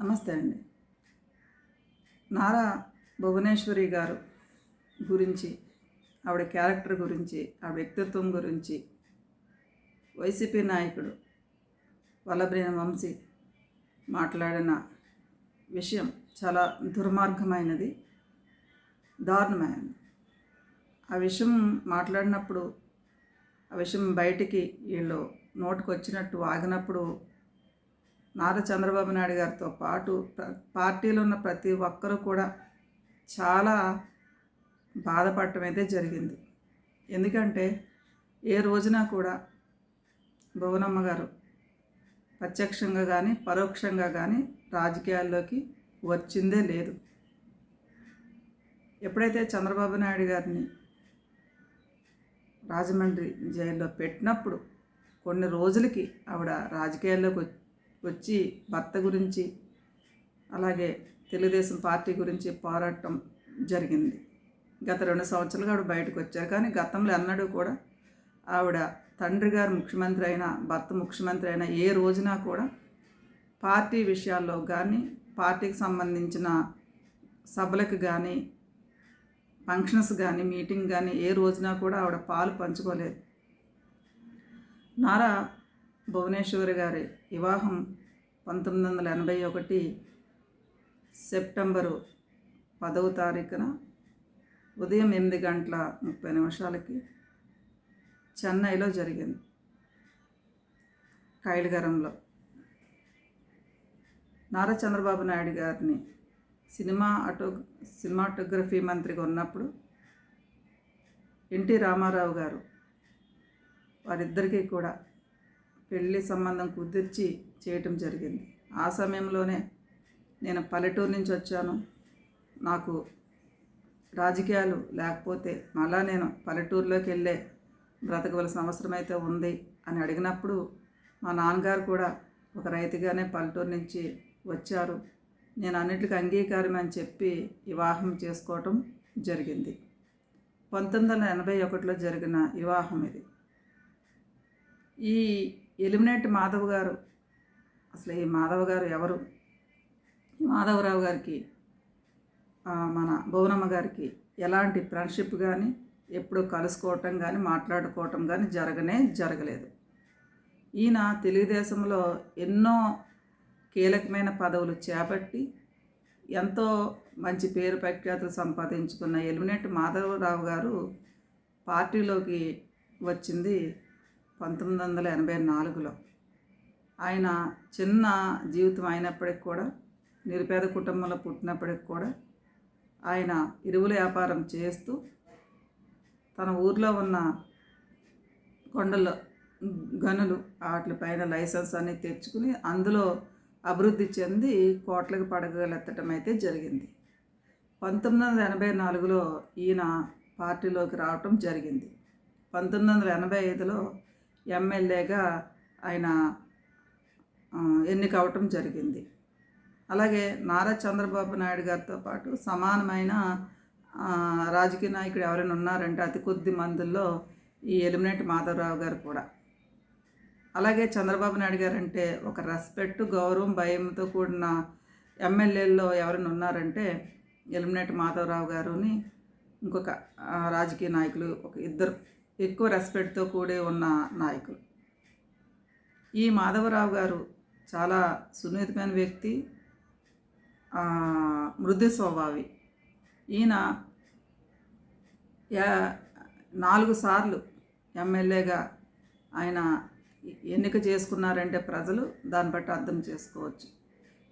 నమస్తే అండి. నారా భువనేశ్వరి గారు గురించి ఆవిడ క్యారెక్టర్ గురించి ఆ వ్యక్తిత్వం గురించి వైసీపీ నాయకుడు వల్లభ్రేణ వంశీ మాట్లాడిన విషయం చాలా దుర్మార్గమైనది దారుణమైనది. ఆ విషయం మాట్లాడినప్పుడు ఆ విషయం బయటికి వీళ్ళు నోటుకు వచ్చినట్టు ఆగినప్పుడు నారా చంద్రబాబు నాయుడు గారితో పాటు పార్టీలో ఉన్న ప్రతి ఒక్కరూ కూడా చాలా బాధపడటం అయితే జరిగింది. ఎందుకంటే ఏ రోజున కూడా భువనమ్మ గారు ప్రత్యక్షంగా కానీ పరోక్షంగా కానీ రాజకీయాల్లోకి వచ్చిందే లేదు. ఎప్పుడైతే చంద్రబాబు నాయుడు గారిని రాజమండ్రి జైల్లో పెట్టినప్పుడు కొన్ని రోజులకి ఆవిడ రాజకీయాల్లోకి వచ్చి- భర్త గురించి అలాగే తెలుగుదేశం పార్టీ గురించి పోరాటం జరిగింది. గత రెండు సంవత్సరాలుగా ఆవిడ బయటకు వచ్చారు. కానీ గతంలో ఎన్నడూ కూడా ఆవిడ తండ్రి గారు ముఖ్యమంత్రి అయినా భర్త ముఖ్యమంత్రి అయినా ఏ రోజున కూడా పార్టీ విషయాల్లో కానీ పార్టీకి సంబంధించిన సభలకు కానీ ఫంక్షన్స్ కానీ మీటింగ్ కానీ ఏ రోజున కూడా ఆవిడ పాలు పంచుకోలేదు. నారా భువనేశ్వరి గారి వివాహం పంతొమ్మిది వందల ఎనభై ఒకటి సెప్టెంబరు పదవ తారీఖున ఉదయం ఎనిమిది గంటల ముప్పై నిమిషాలకి చెన్నైలో జరిగింది కైలగరంలో. నారా చంద్రబాబు నాయుడు గారిని సినిమా ఆటో సినిమాటోగ్రఫీ మంత్రిగా ఉన్నప్పుడు ఎన్టీ రామారావు గారు వారిద్దరికీ కూడా పెళ్ళి సంబంధం కుదిర్చి చేయటం జరిగింది. ఆ సమయంలోనే నేను పల్లెటూరు నుంచి వచ్చాను. నాకు రాజకీయాలు లేకపోతే మళ్ళా నేను పల్లెటూరులోకి వెళ్ళే బ్రతకవలసిన అవసరం అయితే ఉంది అని అడిగినప్పుడు మా నాన్నగారు కూడా ఒక రైతుగానే పల్లెటూరు నుంచి వచ్చారు. నేను అన్నిటికీ అంగీకారం అని చెప్పి వివాహం చేసుకోవటం జరిగింది. పంతొమ్మిది వందల ఎనభై ఒకటిలో జరిగిన వివాహం ఇది. ఈ ఎలిమినేట్ మాధవ్ గారు. అసలు ఈ మాధవ్ గారు ఎవరు? ఈ మాధవరావు గారికి మన భువనమ్మ గారికి ఎలాంటి ఫ్రెండ్షిప్ కానీ ఎప్పుడు కలుసుకోవటం కానీ మాట్లాడుకోవటం కానీ జరగనే జరగలేదు. ఈయన తెలుగుదేశంలో ఎన్నో కీలకమైన పదవులు చేపట్టి ఎంతో మంచి పేరు ప్రఖ్యాతులు సంపాదించుకున్న ఎలిమినేట్ మాధవరావు గారు పార్టీలోకి వచ్చింది పంతొమ్మిది వందల ఎనభై నాలుగులో. ఆయన చిన్న జీవితం అయినప్పటికి కూడా నిరుపేద కుటుంబంలో పుట్టినప్పటికి కూడా ఆయన ఇరువుల వ్యాపారం చేస్తూ తన ఊర్లో ఉన్న కొండల్లో గనులు వాటిపైన లైసెన్స్ అన్ని తెచ్చుకుని అందులో అభివృద్ధి చెంది కోట్లకు పడగలెత్తడం అయితే జరిగింది. పంతొమ్మిది వందల ఎనభై నాలుగులో ఈయన పార్టీలోకి రావటం జరిగింది. పంతొమ్మిది వందల ఎనభై ఐదులో ఎమ్మెల్యేగా ఆయన ఎన్నిక అవటం జరిగింది. అలాగే నారా చంద్రబాబు నాయుడు గారితో పాటు సమానమైన రాజకీయ నాయకుడు ఎవరైనా ఉన్నారంటే అతి కొద్ది మందుల్లో ఈ ఎలిమినేట్ మాధవరావు గారు కూడా. అలాగే చంద్రబాబు నాయుడు గారు అంటే ఒక రెస్పెక్ట్ గౌరవం భయంతో కూడిన ఎమ్మెల్యేల్లో ఎవరైనా ఉన్నారంటే ఎలిమినేట్ మాధవరావు గారుని ఇంకొక రాజకీయ నాయకులు ఒక ఇద్దరు ఎక్కువ రెస్పెక్ట్తో కూడి ఉన్న నాయకులు. ఈ మాధవరావు గారు చాలా సున్నితమైన వ్యక్తి మృదు స్వభావి. ఈయన నాలుగు సార్లు ఎమ్మెల్యేగా ఆయన ఎన్నిక చేసుకున్నారంటే ప్రజలు దాన్ని బట్టి అర్థం చేసుకోవచ్చు.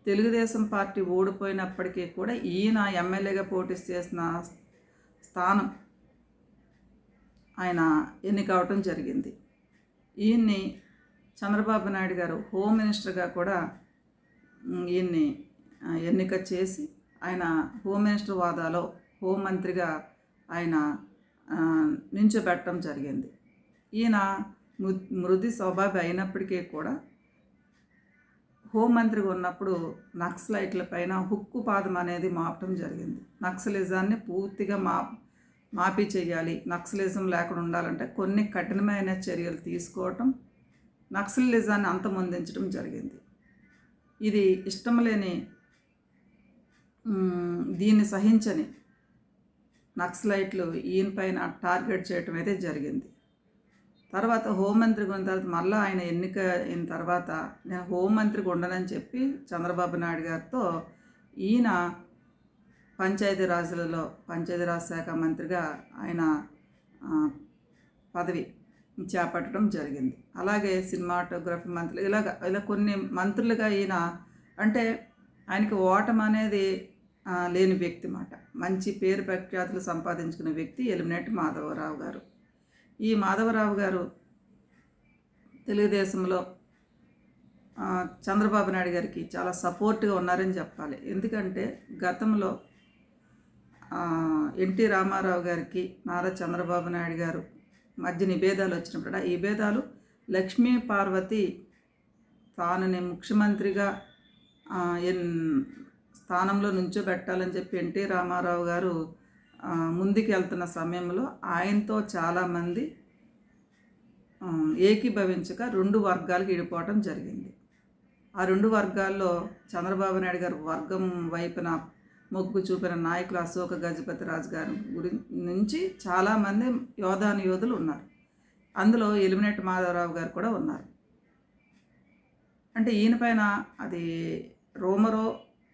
తెలుగుదేశం పార్టీ ఓడిపోయినప్పటికీ కూడా ఈయన ఎమ్మెల్యేగా పోటీ చేసిన స్థానం ఆయన ఎన్నిక అవటం జరిగింది. ఈయన్ని చంద్రబాబు నాయుడు గారు హోమ్ మినిస్టర్గా కూడా ఈయన్ని ఎన్నిక చేసి ఆయన హోమ్ మినిస్టర్ వాదాలో హోం మంత్రిగా ఆయన నించోబెట్టడం జరిగింది. ఈయన మృ- మృది స్వభావి అయినప్పటికీ కూడా హోంమంత్రిగా ఉన్నప్పుడు నక్సలైట్ల పైన హుక్కు పాదం అనేది మాపటం జరిగింది. నక్సలిజాన్ని పూర్తిగా మా మాఫీ చేయాలి నక్సలిజం లేకుండా ఉండాలంటే కొన్ని కఠినమైన చర్యలు తీసుకోవటం నక్సలిజాన్ని అంతమొందించడం జరిగింది. ఇది ఇష్టం లేని దీన్ని సహించని నక్సలైట్లు ఈయన పైన టార్గెట్ చేయటం అయితే జరిగింది. తర్వాత హోంమంత్రిగా ఉన్న తర్వాత మళ్ళీ ఆయన ఎన్నిక అయిన తర్వాత నేను హోంమంత్రిగా ఉండనని చెప్పి చంద్రబాబు నాయుడు గారితో ఈయన పంచాయతీరాజులలో పంచాయతీరాజ్ శాఖ మంత్రిగా ఆయన పదవి చేపట్టడం జరిగింది. అలాగే సినిమాటోగ్రఫీ మంత్రులు ఇలాగ ఇలా కొన్ని మంత్రులుగా ఈయన అంటే ఆయనకి ఓటం అనేది లేని వ్యక్తి మాట. మంచి పేరు ప్రఖ్యాతులు సంపాదించుకున్న వ్యక్తి ఎలిమినేట్ మాధవరావు గారు. ఈ మాధవరావు గారు తెలుగుదేశంలో చంద్రబాబు నాయుడు గారికి చాలా సపోర్ట్గా ఉన్నారని చెప్పాలి. ఎందుకంటే గతంలో ఎన్టీ రామారావు గారికి నారా చంద్రబాబు నాయుడు గారు మధ్య నిభేదాలు వచ్చినప్పుడు ఆ భేదాలు లక్ష్మీ పార్వతి తానని ముఖ్యమంత్రిగా ఎన్ స్థానంలో నుంచోబెట్టాలని చెప్పి ఎన్టీ రామారావు గారు ముందుకు వెళ్తున్న సమయంలో ఆయనతో చాలామంది ఏకీభవించక రెండు వర్గాలకు విడిపోవటం జరిగింది. ఆ రెండు వర్గాల్లో చంద్రబాబు నాయుడు గారు వర్గం వైపున మొగ్గు చూపిన నాయకులు అశోక గజపతి రాజు గారి గురి నుంచి చాలామంది యోధాను యోధులు ఉన్నారు. అందులో ఎలిమినేట్ మాధవరావు గారు కూడా ఉన్నారు. అంటే ఈయన పైన అది రోమరో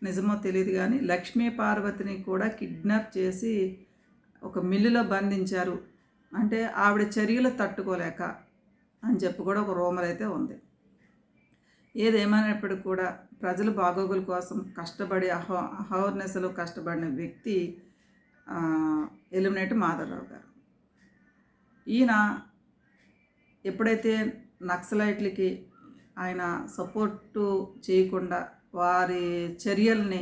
నిజమో తెలియదు కానీ లక్ష్మీ పార్వతిని కూడా కిడ్నాప్ చేసి ఒక మిల్లులో బంధించారు. అంటే ఆవిడ చర్యలు తట్టుకోలేక అని చెప్పి కూడా ఒక రోమర్ అయితే ఉంది. ఏదేమైనప్పటికీ కూడా ప్రజల బాగోగుల కోసం కష్టపడి అహో అహోర్నెస్లో కష్టపడిన వ్యక్తి ఎలిమినేట్ మాధవరావు గారు. ఈయన ఎప్పుడైతే నక్సలైట్లకి ఆయన సపోర్టు చేయకుండా వారి చర్యల్ని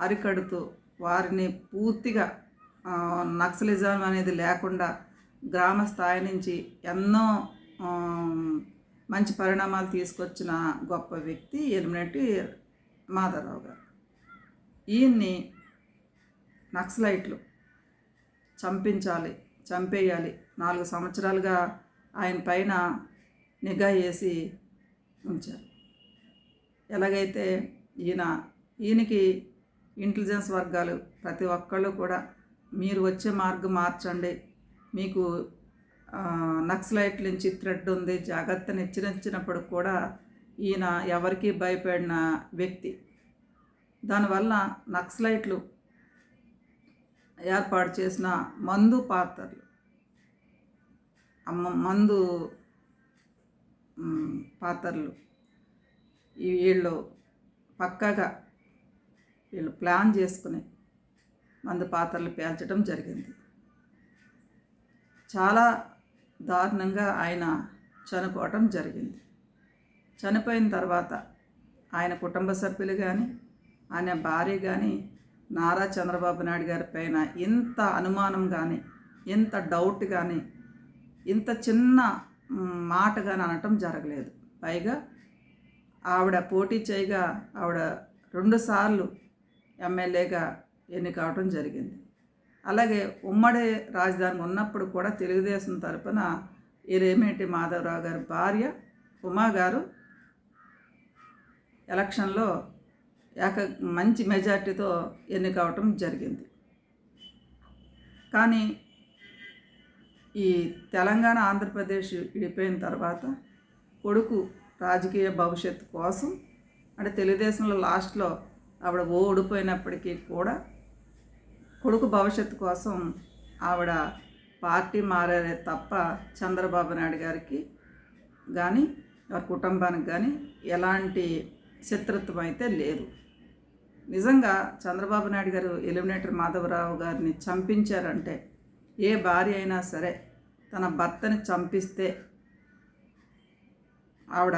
అరికడుతూ వారిని పూర్తిగా నక్సలిజం అనేది లేకుండా గ్రామ స్థాయి నుంచి ఎన్నో మంచి పరిణామాలు తీసుకొచ్చిన గొప్ప వ్యక్తి ఎలిమినేటి మాధవరావు గారు. ఈయన్ని నక్సలైట్లు చంపించాలి చంపేయాలి. నాలుగు సంవత్సరాలుగా ఆయన పైన నిఘా వేసి ఉంచారు. ఎలాగైతే ఈయన ఈయనకి ఇంటెలిజెన్స్ వర్గాలు ప్రతి ఒక్కళ్ళు కూడా మీరు వచ్చే మార్గం మార్చండి. మీకు నక్సలైట్ల నుంచి థ్రెడ్ ఉంది. జాగ్రత్తను హెచ్చరించినప్పుడు కూడా ఈయన ఎవరికీ భయపడిన వ్యక్తి. దానివల్ల నక్సలైట్లు ఏర్పాటు చేసిన మందు పాత్రలు. అమ్మ మందు పాత్రలు. వీళ్ళు పక్కగా వీళ్ళు ప్లాన్ చేసుకుని మందు పాత్రలు పేల్చడం జరిగింది. చాలా దారుణంగా ఆయన చనిపోవటం జరిగింది. చనిపోయిన తర్వాత ఆయన కుటుంబ సభ్యులు కానీ ఆయన భార్య కానీ నారా చంద్రబాబు నాయుడు గారి పైన ఇంత అనుమానం కానీ ఇంత డౌట్ కానీ ఇంత చిన్న మాట కానీ అనటం జరగలేదు. పైగా ఆవిడ పోటీ చేయగా ఆవిడ రెండుసార్లు ఎమ్మెల్యేగా ఎన్నికవటం జరిగింది. అలాగే ఉమ్మడి రాజధాని ఉన్నప్పుడు కూడా తెలుగుదేశం తరపున ఈ రేమేటి మాధవరావు గారి భార్య ఉమా గారు ఎలక్షన్లో ఏక మంచి మెజార్టీతో ఎన్నికవటం జరిగింది. కానీ ఈ తెలంగాణ ఆంధ్రప్రదేశ్ విడిపోయిన తర్వాత కొడుకు రాజకీయ భవిష్యత్తు కోసం అంటే తెలుగుదేశంలో లాస్ట్లో ఆవిడ ఓడిపోయినప్పటికీ కూడా కొడుకు భవిష్యత్తు కోసం ఆవిడ పార్టీ మారారే తప్ప చంద్రబాబు నాయుడు గారికి కానీ వారి కుటుంబానికి కానీ ఎలాంటి శత్రుత్వం అయితే లేదు. నిజంగా చంద్రబాబు నాయుడు గారు ఎలిమినేటర్ మాధవరావు గారిని చంపించారంటే ఏ భార్య అయినా సరే తన భర్తని చంపిస్తే ఆవిడ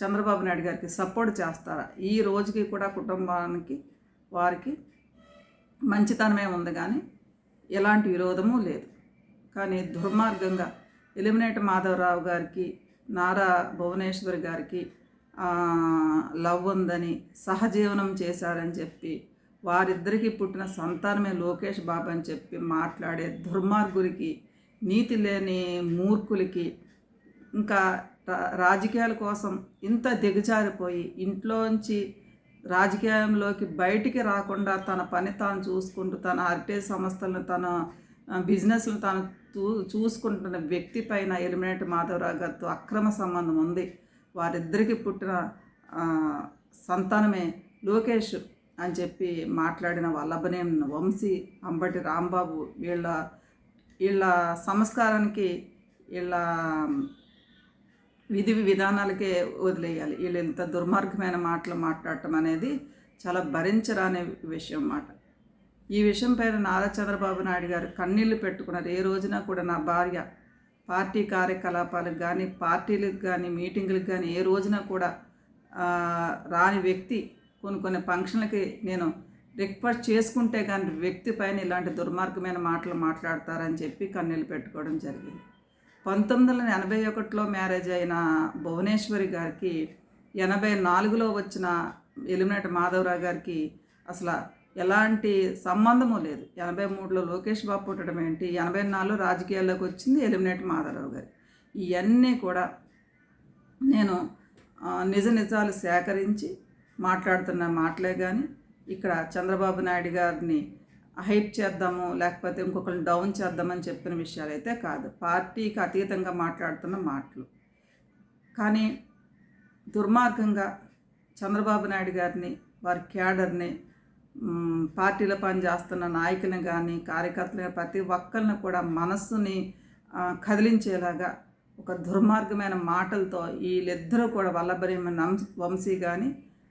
చంద్రబాబు నాయుడు గారికి సపోర్ట్ చేస్తారా? ఈ రోజుకి కూడా కుటుంబానికి వారికి మంచితనమే ఉంది కానీ ఎలాంటి విరోధము లేదు. కానీ దుర్మార్గంగా ఎలిమినేట్ మాధవరావు గారికి నారా భువనేశ్వరి గారికి లవ్ ఉందని సహజీవనం చేశారని చెప్పి వారిద్దరికీ పుట్టిన సంతానమే లోకేష్ బాబు అని చెప్పి మాట్లాడే దుర్మార్గులకి నీతి లేని మూర్ఖులకి ఇంకా రా- రాజకీయాల కోసం ఇంత దిగజారిపోయి ఇంట్లోంచి రాజకీయంలోకి బయటికి రాకుండా తన పని తాను చూసుకుంటూ తన ఆర్టీఐ సంస్థలను తన బిజినెస్లు తాను చూ చూసుకుంటున్న వ్యక్తి పైన ఎలిమినేట్ మాధవరావు గారితో అక్రమ సంబంధం ఉంది. వారిద్దరికి పుట్టిన సంతానమే లోకేష్ అని చెప్పి మాట్లాడిన వల్లభనేని వంశీ అంబటి రాంబాబు వీళ్ళ వీళ్ళ సంస్కారానికి వీళ్ళ విధి విధానాలకే వదిలేయాలి. వీళ్ళు ఇంత దుర్మార్గమైన మాటలు మాట్లాడటం అనేది చాలా భరించరానే విషయం అన్నమాట. ఈ విషయం పైన నారా చంద్రబాబు నాయుడు గారు కన్నీళ్ళు పెట్టుకున్నారు. ఏ రోజున కూడా నా భార్య పార్టీ కార్యకలాపాలకు కానీ పార్టీలకు కానీ మీటింగులకు కానీ ఏ రోజున కూడా రాని వ్యక్తి కొన్ని కొన్ని ఫంక్షన్లకి నేను రిక్వెస్ట్ చేసుకుంటే కానీ వ్యక్తి పైన ఇలాంటి దుర్మార్గమైన మాటలు మాట్లాడతారని చెప్పి కన్నీళ్ళు పెట్టుకోవడం జరిగింది. పంతొమ్మిది వందల ఎనభై ఒకటిలో మ్యారేజ్ అయిన భువనేశ్వరి గారికి ఎనభై నాలుగులో వచ్చిన ఎలిమినేట్ మాధవరావు గారికి అసలు ఎలాంటి సంబంధము లేదు. ఎనభై మూడులో లోకేష్ బాబు పుట్టడం ఏంటి? ఎనభై నాలుగులో రాజకీయాల్లోకి వచ్చింది ఎలిమినేట్ మాధవరావు గారు. ఇవన్నీ కూడా నేను నిజ నిజాలు సేకరించి మాట్లాడుతున్న మాటలే కానీ ఇక్కడ చంద్రబాబు నాయుడు గారిని హైప్ చేద్దాము లేకపోతే ఇంకొకరిని డౌన్ చేద్దామని చెప్పిన విషయాలు అయితే కాదు. పార్టీకి అతీతంగా మాట్లాడుతున్న మాటలు. కానీ దుర్మార్గంగా చంద్రబాబు నాయుడు గారిని వారి క్యాడర్ని పార్టీలో పార్టీలో పనిచేస్తున్న నాయకుని కానీ కార్యకర్తలు ప్రతి ఒక్కరిని కూడా మనస్సుని కదిలించేలాగా ఒక దుర్మార్గమైన మాటలతో వీళ్ళిద్దరూ కూడా వల్లభరేమ వంశీ కానీ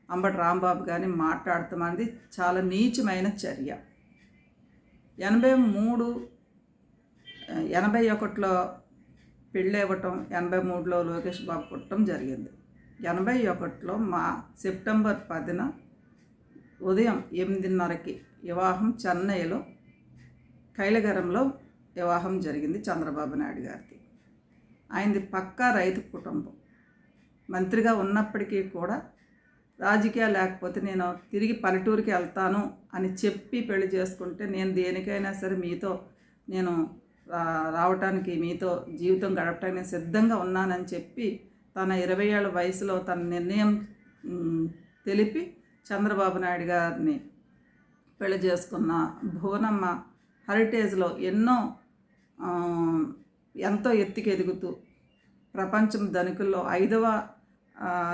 అంబటి రాంబాబు కానీ మాట్లాడతామనేది చాలా నీచమైన చర్య. ఎనభై మూడు ఎనభై ఒకటిలో పెళ్ళి ఇవ్వటం ఎనభై మూడులో లోకేష్ బాబు పుట్టడం జరిగింది. ఎనభై ఒకటిలో మా సెప్టెంబర్ పదిన ఉదయం ఎనిమిదిన్నరకి వివాహం చెన్నైలో కైలగరంలో వివాహం జరిగింది చంద్రబాబు నాయుడు గారిది. ఆయనది పక్కా రైతు కుటుంబం. మంత్రిగా ఉన్నప్పటికీ కూడా రాజకీయాలు లేకపోతే నేను తిరిగి పల్లెటూరుకి వెళ్తాను అని చెప్పి పెళ్ళి చేసుకుంటే నేను దేనికైనా సరే మీతో నేను రా- రావటానికి మీతో జీవితం గడపటానికి నేను సిద్ధంగా ఉన్నానని చెప్పి తన ఇరవై ఏళ్ళ వయసులో తన నిర్ణయం తెలిపి చంద్రబాబు నాయుడు గారిని పెళ్ళి చేసుకున్న భువనమ్మ హెరిటేజ్లో ఎన్నో ఎంతో ఎత్తుకెదుగుతూ ప్రపంచం ధనికుల్లో ఐదవ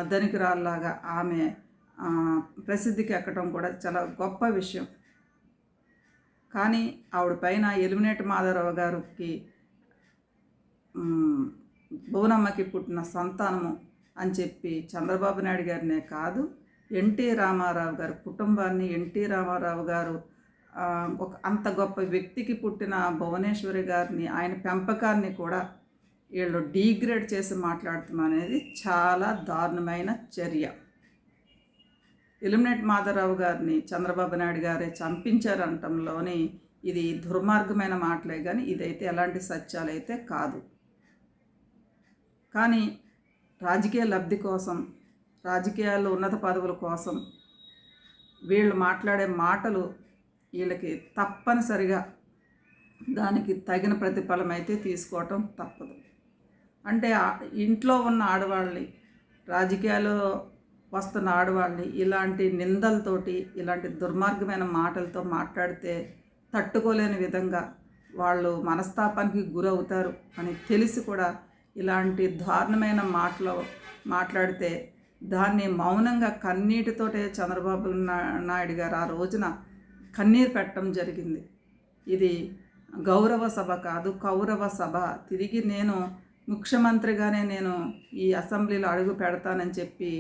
ధనికురాల్లాగా ఆమె ప్రసిద్ధికి ఎక్కడం కూడా చాలా గొప్ప విషయం. కానీ ఆవిడ పైన ఎలిమినేట్ మాధవరావు గారికి భువనమ్మకి పుట్టిన సంతానము అని చెప్పి చంద్రబాబు నాయుడు గారినే కాదు ఎన్టీ రామారావు గారు కుటుంబాన్ని ఎన్టీ రామారావు గారు ఒక అంత గొప్ప వ్యక్తికి పుట్టిన భువనేశ్వరి గారిని ఆయన పెంపకాన్ని కూడా వీళ్ళు డీగ్రేడ్ చేసి మాట్లాడటం అనేది చాలా దారుణమైన చర్య. ఎలిమినేట్ మాధవరావు గారిని చంద్రబాబు నాయుడు గారే చంపించారనటంలోని ఇది దుర్మార్గమైన మాటలే కానీ ఇదైతే ఎలాంటి సత్యాలైతే కాదు. కానీ రాజకీయ లబ్ధి కోసం రాజకీయాల్లో ఉన్నత పదవుల కోసం వీళ్ళు మాట్లాడే మాటలు వీళ్ళకి తప్పనిసరిగా దానికి తగిన ప్రతిఫలం అయితే తీసుకోవటం తప్పదు. అంటే ఇంట్లో ఉన్న ఆడవాళ్ళని రాజకీయాలు వస్తున్న ఆడవాళ్ళని ఇలాంటి నిందలతోటి ఇలాంటి దుర్మార్గమైన మాటలతో మాట్లాడితే తట్టుకోలేని విధంగా వాళ్ళు మనస్తాపానికి గురవుతారు అని తెలిసి కూడా ఇలాంటి దారుణమైన మాటలు మాట్లాడితే దాన్ని మౌనంగా కన్నీటితోటే చంద్రబాబు నాయుడు గారు ఆ రోజున కన్నీరు పెట్టడం జరిగింది. ఇది గౌరవ సభ కాదు కౌరవ సభ. తిరిగి నేను ముఖ్యమంత్రిగానే నేను ఈ అసెంబ్లీలో అడుగు పెడతానని చెప్పి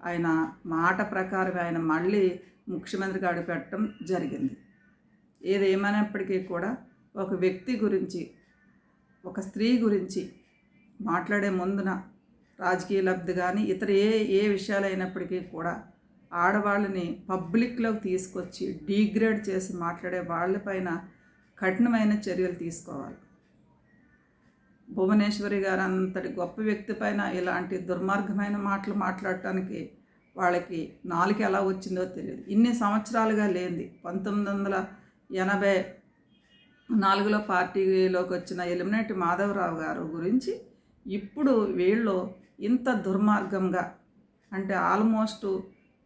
ఆయన మాట ప్రకారం ఆయన మళ్ళీ ముఖ్యమంత్రిగా అడుగు పెట్టడం జరిగింది. ఏదేమైనప్పటికీ కూడా ఒక వ్యక్తి గురించి ఒక స్త్రీ గురించి మాట్లాడే ముందున రాజకీయ లబ్ధి కానీ ఇతర ఏ ఏ విషయాలైనప్పటికీ కూడా ఆడవాళ్ళని పబ్లిక్లోకి తీసుకొచ్చి డీగ్రేడ్ చేసి మాట్లాడే వాళ్ళపైన కఠినమైన చర్యలు తీసుకోవాలి. భువనేశ్వరి గారు అంతటి గొప్ప వ్యక్తి పైన ఇలాంటి దుర్మార్గమైన మాటలు మాట్లాడటానికి వాళ్ళకి నాలుక ఎలా వచ్చిందో తెలియదు. ఇన్ని సంవత్సరాలుగా లేనిది. పంతొమ్మిది వందల ఎనభై నాలుగులో పార్టీలోకి వచ్చిన ఎలిమినేటి మాధవరావు గారు గురించి ఇప్పుడు వీళ్ళు ఇంత దుర్మార్గంగా అంటే ఆల్మోస్ట్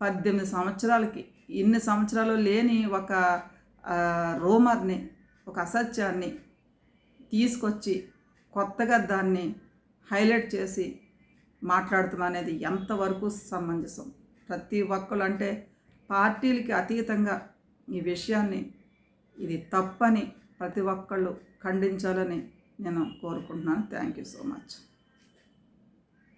పద్దెనిమిది సంవత్సరాలకి ఇన్ని సంవత్సరాలు లేని ఒక రూమర్ని ఒక అసత్యాన్ని తీసుకొచ్చి కొత్తగా దాన్ని హైలైట్ చేసి మాట్లాడటం అనేది ఎంతవరకు సమంజసం? ప్రతి ఒక్కరు అంటే పార్టీలకి అతీతంగా ఈ విషయాన్ని ఇది తప్పని ప్రతి ఒక్కళ్ళు ఖండించాలని నేను కోరుకుంటున్నాను. Thank you so much.